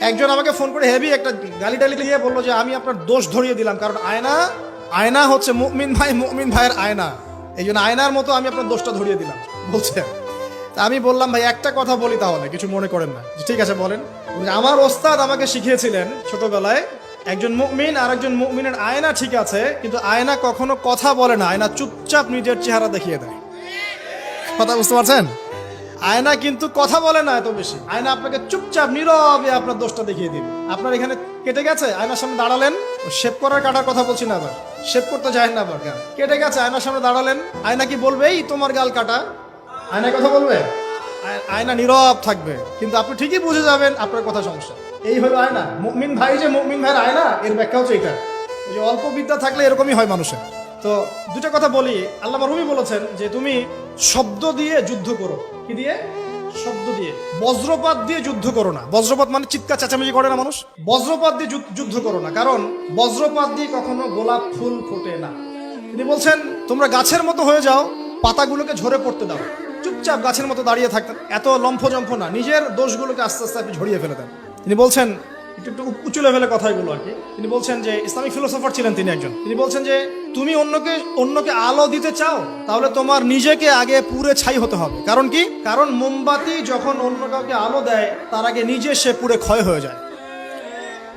একজন আমাকে ফোন করে হেভি একটা গালি টালি দিয়ে বলল যে আমি আপনার দোষ ধরিয়ে দিলাম। কারণ আয়না আয়না হচ্ছে মুমিন ভাই, মুমিন ভাইয়ের আয়না। এই জন্য আয়নার মতো আমি আপনার দোষটা ধরিয়ে দিলাম, বলছে। তা আমি বললাম, ভাই, একটা কথা বলি তাহলে, কিছু মনে করেন না। ঠিক আছে, বলেন। আমার ওস্তাদ আমাকে শিখিয়েছিলেন ছোটবেলায়, একজন মুমিন আর একজন মুমিনের আয়না ঠিক আছে, কিন্তু আয়না কখনো কথা বলে না। আয়না চুপচাপ নিজের চেহারা দেখিয়ে দেয়। কথা বুঝতে পারছেন? আয়না কিন্তু কথা বলে না এত বেশি। আয়না আপনাকে চুপচাপ, নীরবে আপনার দোষটা দেখিয়ে দিবে। আপনার এখানে কেটে গেছে, আয়নার সামনে দাঁড়ালেন। শেপ করার কাটার কথা বলছি না আবার। শেপ করতে যায় না আবার কেন? কেটে গেছে, আয়নার সামনে দাঁড়ালেন। আয়না কি বলবে? এই তোমার গাল কাটা। আয়না কথা বলবে? আয়না নীরব থাকবে। কিন্তু আপনি ঠিকই বুঝে যাবেন আপনার কথা সমস্যা। এই হলো আয়না। মুমিন ভাই যে মুমিন ভাইয়ের আয়না, এর ব্যাখ্যা হচ্ছে এটা। যে অল্প বিদ্যা থাকলে এরকমই হয় মানুষের। তো দুটো কথা বলি। আল্লাহ রুমি বলেছেন যে তুমি শব্দ দিয়ে যুদ্ধ করো। কি দিয়ে? শব্দ দিয়ে। বজ্রপাত দিয়ে যুদ্ধ করো না। বজ্রপাত মানে চিৎকার, চেঁচামেচি করে না মানুষ? বজ্রপাত দিয়ে যুদ্ধ- করো না। কারণ বজ্রপাত দিয়ে কখনো গোলাপ ফুল ফোটে না। তিনি বলছেন, তোমরা গাছের মতো হয়ে যাও, পাতাগুলোকে ঝরে পড়তে দাও। চুপচাপ গাছের মতো দাঁড়িয়ে থাকতেন এত লম্ফজম্ফ না। নিজের দোষগুলোকে আস্তে আস্তে আপনি ঝরিয়ে ফেলে দেন। তিনি বলছেন একটু একটু উঁচু লেভেলের কথাগুলো আর কি। তিনি বলছেন যে, ইসলামিক ফিলোসফার ছিলেন তিনি একজন। তিনি বলছেন যে, তুমি অন্যকে অন্যকে আলো দিতে চাও, তাহলে তোমার নিজেকে আগে পুরে ছাই হতে হবে। কারণ কি? কারণ মোমবাতি যখন অন্য কাউকে আলো দেয়, তার আগে নিজে সে পুরে ক্ষয় হয়ে যায়।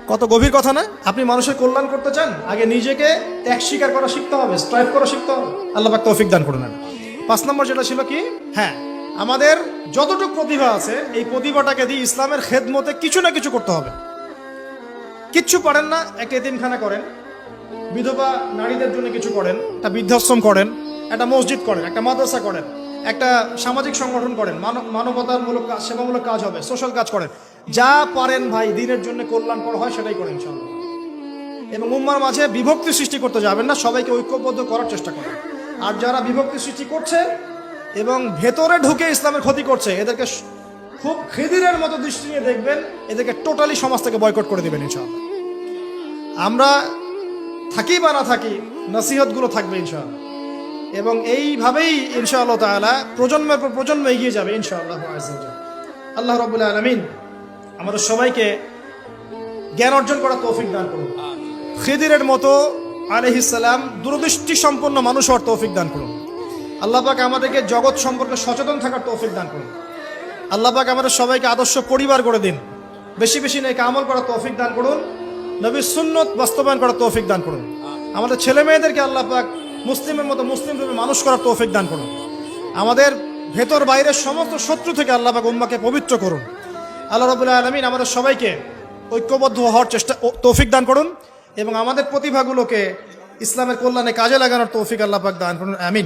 কত গভীর কথা না? আপনি মানুষের কল্যাণ করতে চান, আগে নিজেকে ত্যাগ স্বীকার করা শিখতে হবে স্ট্রাইভ করা শিখতে হবে। আল্লাহ পাক তৌফিক দান করে নেন। পাঁচ নম্বর যেটা ছিল কি? হ্যাঁ আমাদের যতটুকু প্রতিভা আছে, এই প্রতিভাটাকে দিয়ে ইসলামের খেদমতে কিছু না কিছু করতে হবে। কিচ্ছু পারেন না একটা এতিমখানা করেন। বিধবা নারীদের জন্য কিছু করেন, একটা বৃদ্ধাশ্রম করেন, একটা মসজিদ করেন, একটা মাদ্রাসা করেন, একটা সামাজিক সংগঠন করেন, মানব, মানবতামূলক কাজ, সেবামূলক কাজ হবে, সোশ্যাল কাজ করেন। যা পারেন ভাই, দিনের জন্য কল্যাণকর হয় সেটাই করেন ইনশাআল্লাহ। এবং উম্মার মাঝে বিভক্তি সৃষ্টি করতে যাবেন না, সবাইকে ঐক্যবদ্ধ করার চেষ্টা করেন। আর যারা বিভক্তি সৃষ্টি করছে এবং ভেতরে ঢুকে ইসলামের ক্ষতি করছে, এদেরকে খুব খিদিরের মতো দৃষ্টি নিয়ে দেখবেন, এদেরকে টোটালি সমাজ থেকে বয়কট করে দেবেন ইনশাআল্লাহ। আমরা থাকি বা না থাকি, নসিহতগুলো থাকবে ইনশাআল্লাহ। এবং এইভাবেই ইনশাআল্লাহ তাআলা প্রজন্মের পর প্রজন্ম এগিয়ে যাবে ইনশাআল্লাহ। আল্লাহ রবুল্লা আলমিন আমাদের সবাইকে জ্ঞান অর্জন করার তৌফিক দান করুন। খিদিরের মতো আলহিসাল্লাম দূরদৃষ্টি সম্পন্ন মানুষ হওয়ার তৌফিক দান করুন। আল্লাহ পাক আমাদেরকে জগৎ সম্পর্কে সচেতন থাকার তৌফিক দান করুন। আল্লাহ পাক আমাদের সবাইকে আদর্শ পরিবার করে দিন। বেশি বেশি নেই আমল করার তৌফিক দান করুন। নবীর সুন্নত বাস্তবায়ন করার তৌফিক দান করুন। আমাদের ছেলে মেয়েদেরকে আল্লাহ পাক মুসলিমের মতো মুসলিম রূপে মানুষ করার তৌফিক দান করুন। আমাদের ভেতর বাইরের সমস্ত শত্রু থেকে আল্লাহ পাক উম্মাকে পবিত্র করুন। আল্লাহ রবুল্লাহ আলমিন আমাদের সবাইকে ঐক্যবদ্ধ হওয়ার চেষ্টা তৌফিক দান করুন এবং আমাদের প্রতিভাগুলোকে ইসলামের কল্যাণে কাজে লাগানোর তৌফিক আল্লাহ পাক দান করুন। আমিন।